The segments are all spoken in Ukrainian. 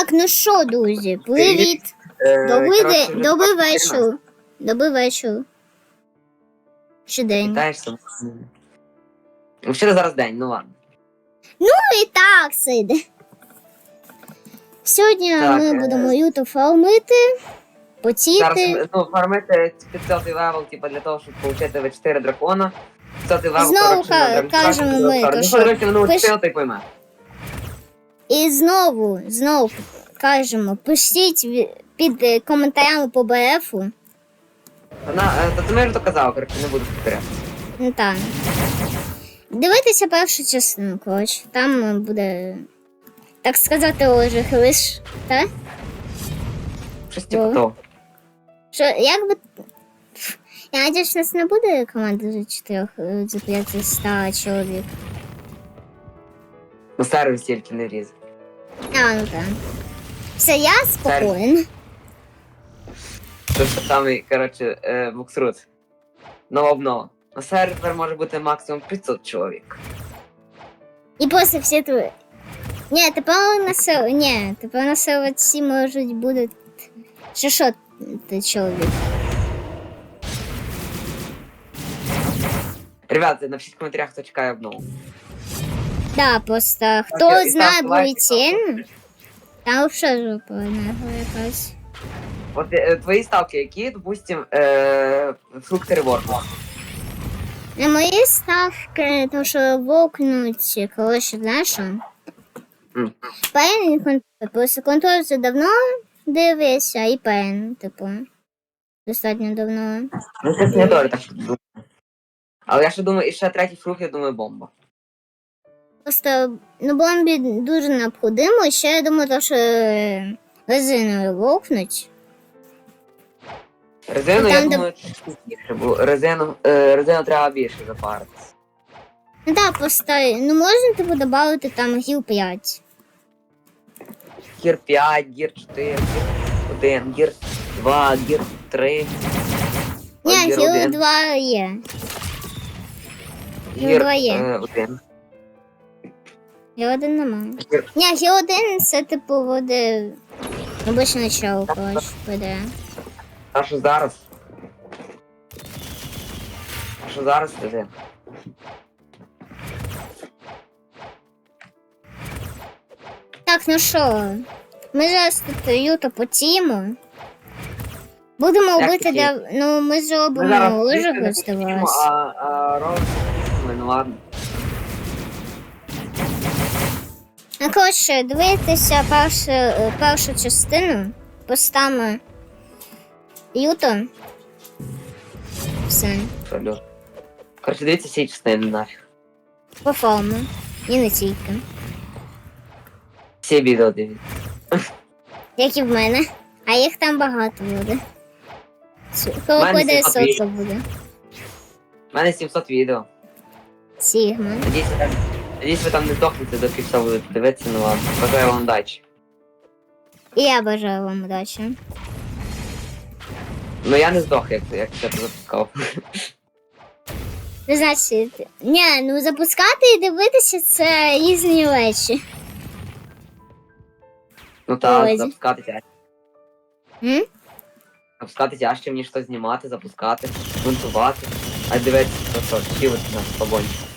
Так, ну що, друзі, привіт. Е, Добрий коротше, вже добрий 14. вечір. Чи день? Вітаєшся? Ну, зараз день, ну ладно. І так, Сиде. Сьогодні Так, ми е, будемо юто фармити, Зараз ну, фармити 500 левел, типу, для того, щоб отримати В4 дракона. 500 левел, Знову ка- кажемо ми, то Ну, що ну, пиш- пойме. І знову, знову кажемо, пишіть під е, коментарями по БФу. Вона, е, та ти вже коротше, не буду повторяти. Ну так. Дивитися першу частину, коротше. Там е, буде, так сказати, ожих лиш, так? Щось типу того. Що, як би. Я надіюсь, нас не буде команда за 4 за 500 чоловік. Ну, сервіс тільки не різ. А, ну. Все, я спокоєн. Це ж самий, коротше, е, буксрут. Нова обнова. На сервер може бути максимум 500 чоловік. І просто всі твої. Ні, тепер на сел... Ні, тепер на селці можуть бути 600 чоловік. Ребята, напишіть в коментарях, хто чекає обнову. Да, просто хто і знає ставте лайки, бюлетень, там взагалі жопа нахуй якась. От е, твої ставки, які, допустим, е, фрукти реворд. На мої ставки, то що вовкнуть, коротше, знаєш що? Мгм. Пен і контроль. Просто контроль вже давно дивився, і пен, типу. Достатньо давно. Ну, це не теж так думаю. Але я ще думаю, і ще третій фрукт, я думаю, бомба. Просто ну, бомбі дуже необхідно. Ще я думаю, то, що е, резиною вовкнуть. Резину, Ну, я там, де- більше, бо резину, е, резину треба більше запаритися. Ну так, просто, ну можна типу додати там гіл 5. Гір 5, гір 4, гір 1, гір 2, гір 3. Ні, гір гіл 2 є. Гір гір два є. е, 1. 1 немає. Гір Ні, гіл 1 це типу буде обичне начало, коротше, буде. А що зараз? А що зараз ти? Так, ну що, ми зараз тут юто потіємо. Будемо Як робити такі? Ну, ми зробимо лижику, здавалось. а, а роз... Ну ладно. Ну, коротше, дивитися першу, першу частину, постами Юто. Все. Що, Льо? Короче, дивіться всі частини нафіг. По форму. І не тільки. Всі відео дивіться. Як і в мене. А їх там багато буде. Коли буде сотка буде. У мене 700 відео. Сігма. Надіюсь, надіюсь, ви там не здохнете до кінця будете дивитися, ну ладно. Бажаю вам удачі. І я бажаю вам удачі. Ну я не здох, як, як я це запускав. Ну, значить, ні, ну запускати і дивитися це різні речі. Ну Ой. запускати тяжче. М? Запускати тяжче, мені щось знімати, запускати, монтувати. А дивитися, то що, чілити на побонь.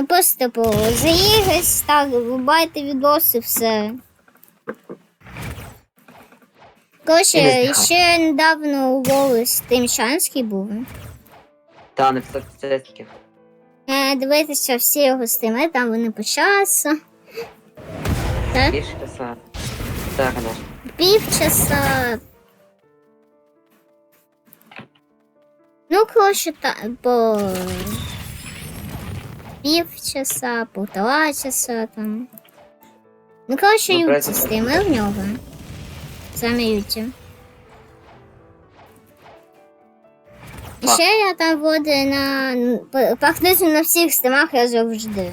Ну просто типу, заїгась, так, вибайте відоси, все. Коротше, ще недавно у Волос Тимчанський був. Та, написати статистики. Е, дивитися всі його стріми, там вони по часу. Так, Більше часа. Так, конечно. півчаса. Ну, коротше, та, по півчаса, полтора часа там. Ну, коротше, Ну, юті принципі, в нього. Саме юті. І ще я там воду на практично на всіх стримах я завжди.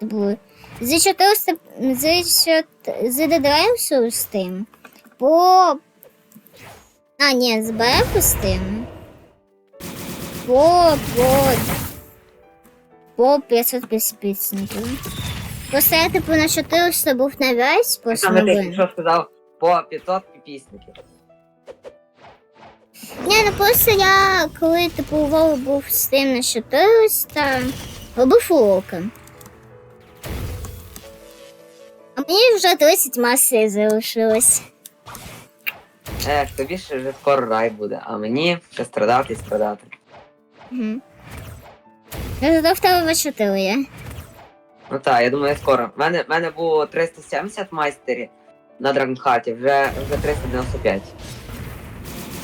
Типу, з 400, з, чот- з Дедреймсу з тим. По. А, ні, з БФ з тим. По, по, по 500 підписників. Просто я типу на 400 був на весь просто Саме ти новин. що сказав по 500 підписників. Ні, ну просто я коли типу у був з тим на 400, робив уроки. А мені вже 30 маси залишилось. Ех, тобі ще вже скоро рай буде, а мені ще страдати і страдати. Угу. Ну, зато в тебе 4 є. Ну так, я думаю, скоро. В мене, мене було 370 майстерів на Драгонхарті, вже, вже 395.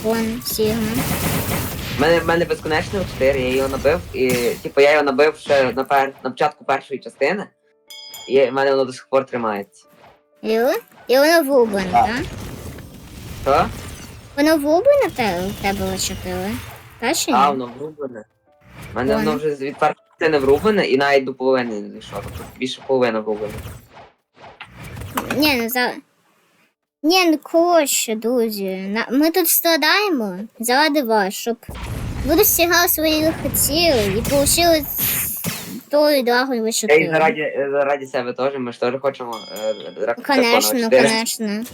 Вон, Сігма. В мене, в мене безконечний 4, я його набив, і типу я його набив ще на, пер, на початку першої частини, і в мене воно до сих пор тримається. І, і воно врублене, Так. так? Що? Воно те, у тебе 4? Та А, воно врублене. У мене Воно. вже від першої частини врублене і навіть до половини не дійшло. Тобто більше половини врублене. Ні, ну за. Ні, ну коротше, друзі. На... Ми тут страдаємо заради вас, щоб ви досягали своїх цілей і получили той драгон ви Я і 4. заради, е, заради себе теж, ми ж теж хочемо е, драк- Конечно, дракона 4. конечно.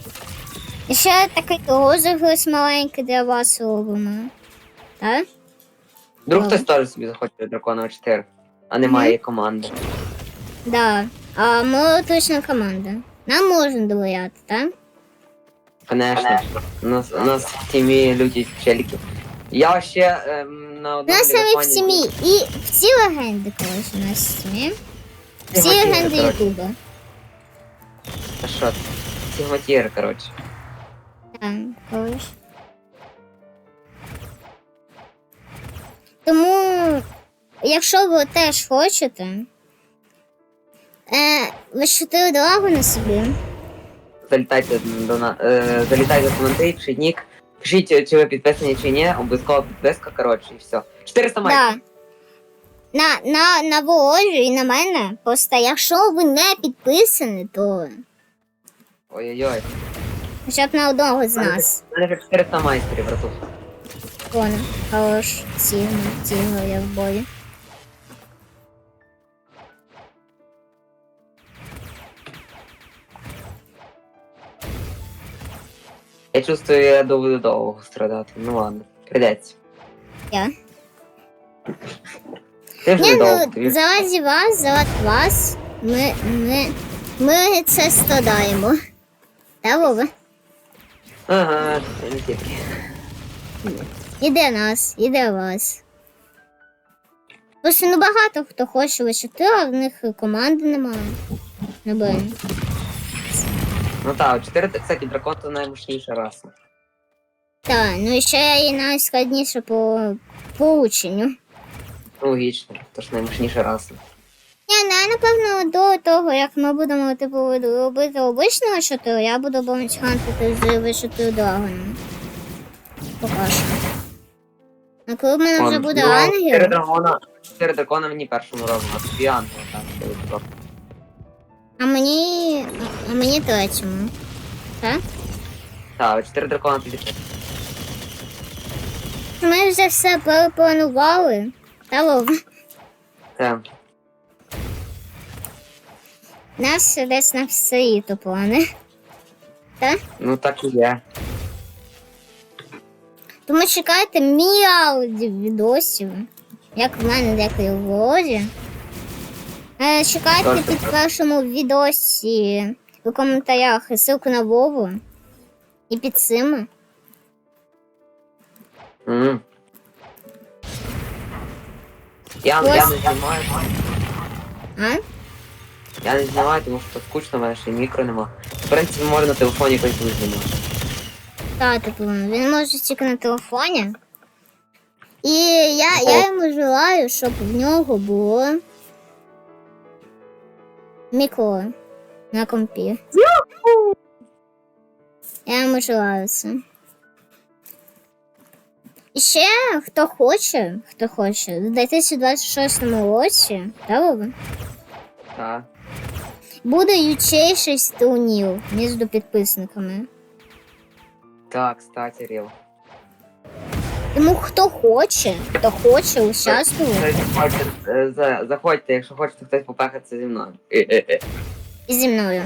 І ще такий розіграш маленький для вас робимо. Так? Вдруг Ага. хтось теж собі захоче дракона 4, а немає команди. Да. А ми точно команда. Нам можна довіряти, так? Конечно. У нас, у нас в тімі люди челіки. Я ще ем, на У одному нас самі в сім'ї. І всі легенди, колись у нас в сім'ї. Всі Сігматіри, легенди коротше. Ютуба. Та що? ти? Коротше. Так, колись. Якщо ви теж хочете, е, ви чотири драгони собі. Залітайте до на е, залітайте в коментарі, пишіть нік. Пишіть, чи ви підписані, чи ні, обов'язково підписка, коротше, і все. 400 майстрів. Да. На, на, на Володю і на мене. Просто якщо ви не підписані, то Ой-ой-ой. хоча б на одного з нас. У мене вже 400 майстрів, братух. Вон, хорош, сігма, тігла, я в бою. Я чувствую, я буду довго страдати. Ну ладно, придеться. Я. Ти вже Ні, довго, ну, тобі. заради вас, заради вас, ми, ми, ми це страдаємо. Та Вова? Ага, це не тільки. Іде нас, іде вас. Просто ну багато хто хоче лишити, а в них команди немає. Ну, блин. Ну так, 4, кстати, дракон це наймощніша раса. Так, ну і ще і найскладніше по, по ученню. Логічно, то ж наймощніша раса. Ні, ну, я напевно до того, як ми будемо типу робити обичного 4, я буду бомбить хантити з вишитою драгоном. Поки що. А коли в мене вже буде ну, Чотири ангел, дракона, чотири дракона мені першому робимо, а тобі ангел, так. А мені. А мені третьому. Так? Так, чотири дракона тобі теж. Ми вже все перепланували. Та Вов, Це. нас десь на все літо плани. Так? Ну так і є. Тому чекайте мільярдів відосів, як в мене деколи в Володі. Е, чекайте під першому відосі у коментарях ссылку на Вову і під цим. М. Я, Ось. я не знімаю, А? я не знімаю, тому що скучно, в мене ще мікро нема. В принципі, можна на телефоні буде знімати. Та, типу, він може тільки на телефоні. І я, я йому желаю, щоб в нього було мікро на компі. Я йому желаю це. І ще хто хоче, хто хоче, в 2026 році, та Вова, Так. буде ючейший турнір між підписниками. Так, кстати, Ріл. Тому хто хоче, хто хоче, участвує. Е, за- Заходьте, якщо хочете хтось попахатися зі мною. І зі мною.